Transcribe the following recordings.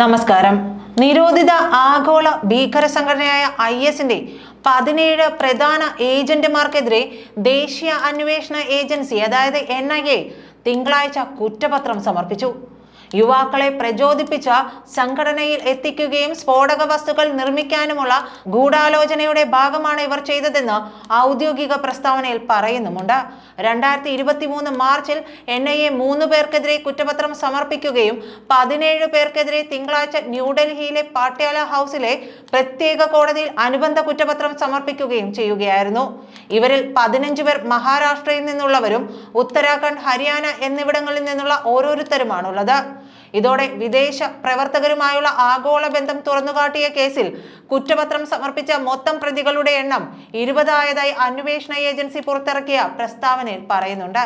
നമസ്കാരം. നിരോധിത ആഗോള ഭീകര സംഘടനയായ ഐ എസിന്റെ പതിനേഴ് പ്രധാന ഏജന്റുമാർക്കെതിരെ ദേശീയ അന്വേഷണ ഏജൻസി അതായത് എൻ തിങ്കളാഴ്ച കുറ്റപത്രം സമർപ്പിച്ചു. യുവാക്കളെ പ്രചോദിപ്പിച്ച സംഘടനയിൽ എത്തിക്കുകയും സ്ഫോടക വസ്തുക്കൾ നിർമ്മിക്കാനുമുള്ള ഗൂഢാലോചനയുടെ ഭാഗമാണ് ഇവർ ചെയ്തതെന്ന് ഔദ്യോഗിക പ്രസ്താവനയിൽ പറയുന്നുമുണ്ട്. രണ്ടായിരത്തി ഇരുപത്തി മൂന്ന് മാർച്ചിൽ എൻ ഐ എ മൂന്ന് പേർക്കെതിരെ കുറ്റപത്രം സമർപ്പിക്കുകയും പതിനേഴ് പേർക്കെതിരെ തിങ്കളാഴ്ച ന്യൂഡൽഹിയിലെ പാട്യാല ഹൗസിലെ പ്രത്യേക കോടതിയിൽ അനുബന്ധ കുറ്റപത്രം സമർപ്പിക്കുകയും ചെയ്യുകയായിരുന്നു. ഇവരിൽ പതിനഞ്ച് പേർ മഹാരാഷ്ട്രയിൽ നിന്നുള്ളവരും ഉത്തരാഖണ്ഡ് ഹരിയാന എന്നിവിടങ്ങളിൽ നിന്നുള്ള ഓരോരുത്തരുമാണുള്ളത്. ഇതോടെ വിദേശ പ്രവർത്തകരുമായുള്ള ആഗോള ബന്ധം തുറന്നുകാട്ടിയ കേസിൽ കുറ്റപത്രം സമർപ്പിച്ച മൊത്തം പ്രതികളുടെ എണ്ണം ഇരുപതായതായി അന്വേഷണ ഏജൻസി പുറത്തിറക്കിയ പ്രസ്താവനയിൽ പറയുന്നുണ്ട്.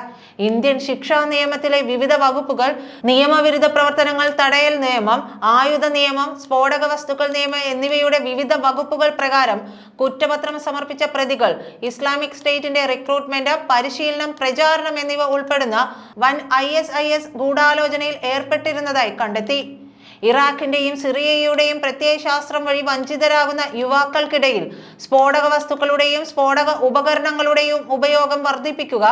ഇന്ത്യൻ ശിക്ഷാ നിയമത്തിലെ വിവിധ വകുപ്പുകൾ നിയമവിരുദ്ധ പ്രവർത്തനങ്ങൾ തടയൽ നിയമം ആയുധ നിയമം സ്ഫോടക വസ്തുക്കൾ നിയമം എന്നിവയുടെ വിവിധ വകുപ്പുകൾ പ്രകാരം കുറ്റപത്രം സമർപ്പിച്ച പ്രതികൾ ഇസ്ലാമിക് സ്റ്റേറ്റിന്റെ റിക്രൂട്ട്മെന്റ് പരിശീലനം പ്രചാരണം എന്നിവ ഉൾപ്പെടുന്ന വൻ ഐ എസ് ഐ എസ് ഗൂഢാലോചനയിൽ ഏർപ്പെട്ടിരുന്നതായി കണ്ടെത്തി. ഇറാഖിന്റെയും സിറിയയുടെയും പ്രത്യയശാസ്ത്രം വഴി വഞ്ചിതരാകുന്ന യുവാക്കൾക്കിടയിൽ സ്ഫോടക വസ്തുക്കളുടെയും സ്ഫോടക ഉപകരണങ്ങളുടെയും ഉപയോഗം വർദ്ധിപ്പിക്കുക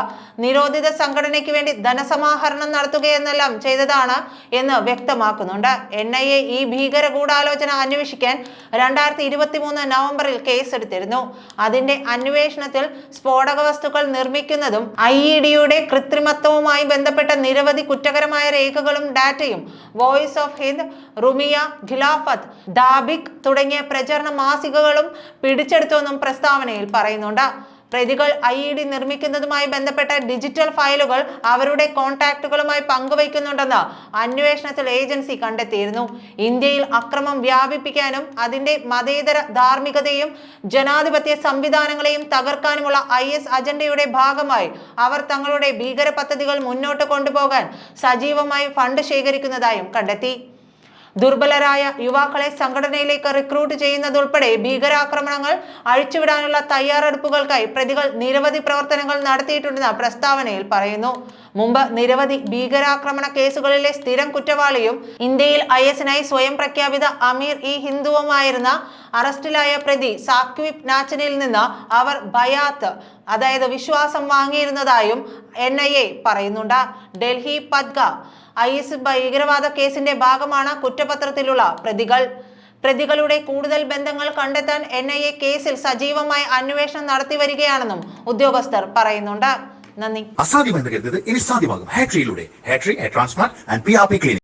നിരോധിത സംഘടനയ്ക്ക് വേണ്ടി ധനസമാഹരണം നടത്തുകയെന്നെല്ലാം ചെയ്തതാണ് എന്ന് വ്യക്തമാക്കുന്നുണ്ട്. എൻ ഐ എ ഈ ഭീകര ഗൂഢാലോചന അന്വേഷിക്കാൻ രണ്ടായിരത്തി ഇരുപത്തി മൂന്ന് നവംബറിൽ കേസെടുത്തിരുന്നു. അതിന്റെ അന്വേഷണത്തിൽ സ്ഫോടക വസ്തുക്കൾ നിർമ്മിക്കുന്നതും ഐ ഇ ഡിയുടെ കൃത്രിമത്വവുമായി ബന്ധപ്പെട്ട നിരവധി കുറ്റകരമായ രേഖകളും ഡാറ്റയും voice of Hind Rumiyah Khilafat Dabiq തുടങ്ങിയ പ്രചരണ മാസികകളും പിടിച്ചെടുത്തുവെന്നും പ്രസ്താവനയിൽ പറയുന്നുണ്ട്. പ്രതികൾ ഐ ഇ ഡി നിർമ്മിക്കുന്നതുമായി ബന്ധപ്പെട്ട ഡിജിറ്റൽ ഫയലുകൾ അവരുടെ കോൺടാക്റ്റുകളുമായി പങ്കുവയ്ക്കുന്നുണ്ടെന്ന് അന്വേഷണത്തിൽ ഏജൻസി കണ്ടെത്തിയിരുന്നു. ഇന്ത്യയിൽ അക്രമം വ്യാപിപ്പിക്കാനും അതിന്റെ മതേതര ധാർമ്മികതയും ജനാധിപത്യ സംവിധാനങ്ങളെയും തകർക്കാനുമുള്ള ഐ എസ് അജണ്ടയുടെ ഭാഗമായി അവർ തങ്ങളുടെ ഭീകര പദ്ധതികൾ മുന്നോട്ട് കൊണ്ടുപോകാൻ സജീവമായി ഫണ്ട് ശേഖരിക്കുന്നതായും കണ്ടെത്തി. ദുർബലരായ യുവാക്കളെ സംഘടനയിലേക്ക് റിക്രൂട്ട് ചെയ്യുന്നതുൾപ്പെടെ ഭീകരാക്രമണങ്ങൾ അഴിച്ചുവിടാനുള്ള തയ്യാറെടുപ്പുകൾക്കായി പ്രതികൾ നിരവധി പ്രവർത്തനങ്ങൾ നടത്തിയിട്ടുണ്ടെന്ന് പ്രസ്താവനയിൽ പറയുന്നു. മുമ്പ് നിരവധി ഭീകരാക്രമണ കേസുകളിലെ സ്ഥിരം കുറ്റവാളിയും ഇന്ത്യയിൽ ഐ എസിനായി സ്വയം പ്രഖ്യാപിത അമീർ ഇ ഹിന്ദുവുമായിരുന്ന അറസ്റ്റിലായ പ്രതി സാക്വിബ് നാച്ചനിൽ നിന്ന് അവർ ബയാത്ത് അതായത് വിശ്വാസം വാങ്ങിയിരുന്നതായും എൻ ഐ എ പറയുന്നുണ്ട്. ഡൽഹി പദ്ഗ ഐ എസ് ഭീകരവാദ കേസിന്റെ ഭാഗമാണ് കുറ്റപത്രത്തിലുള്ള പ്രതികൾ. പ്രതികളുടെ കൂടുതൽ ബന്ധങ്ങൾ കണ്ടെത്താൻ എൻ കേസിൽ സജീവമായി അന്വേഷണം നടത്തി വരികയാണെന്നും ഉദ്യോഗസ്ഥർ പറയുന്നുണ്ട്. നന്ദി. അസാധ്യമെന്ന് കരുതത് ഇനി സാധ്യമാകും. ഹാട്രിയിലൂടെ ഹാട്രി transplant and P R P clinic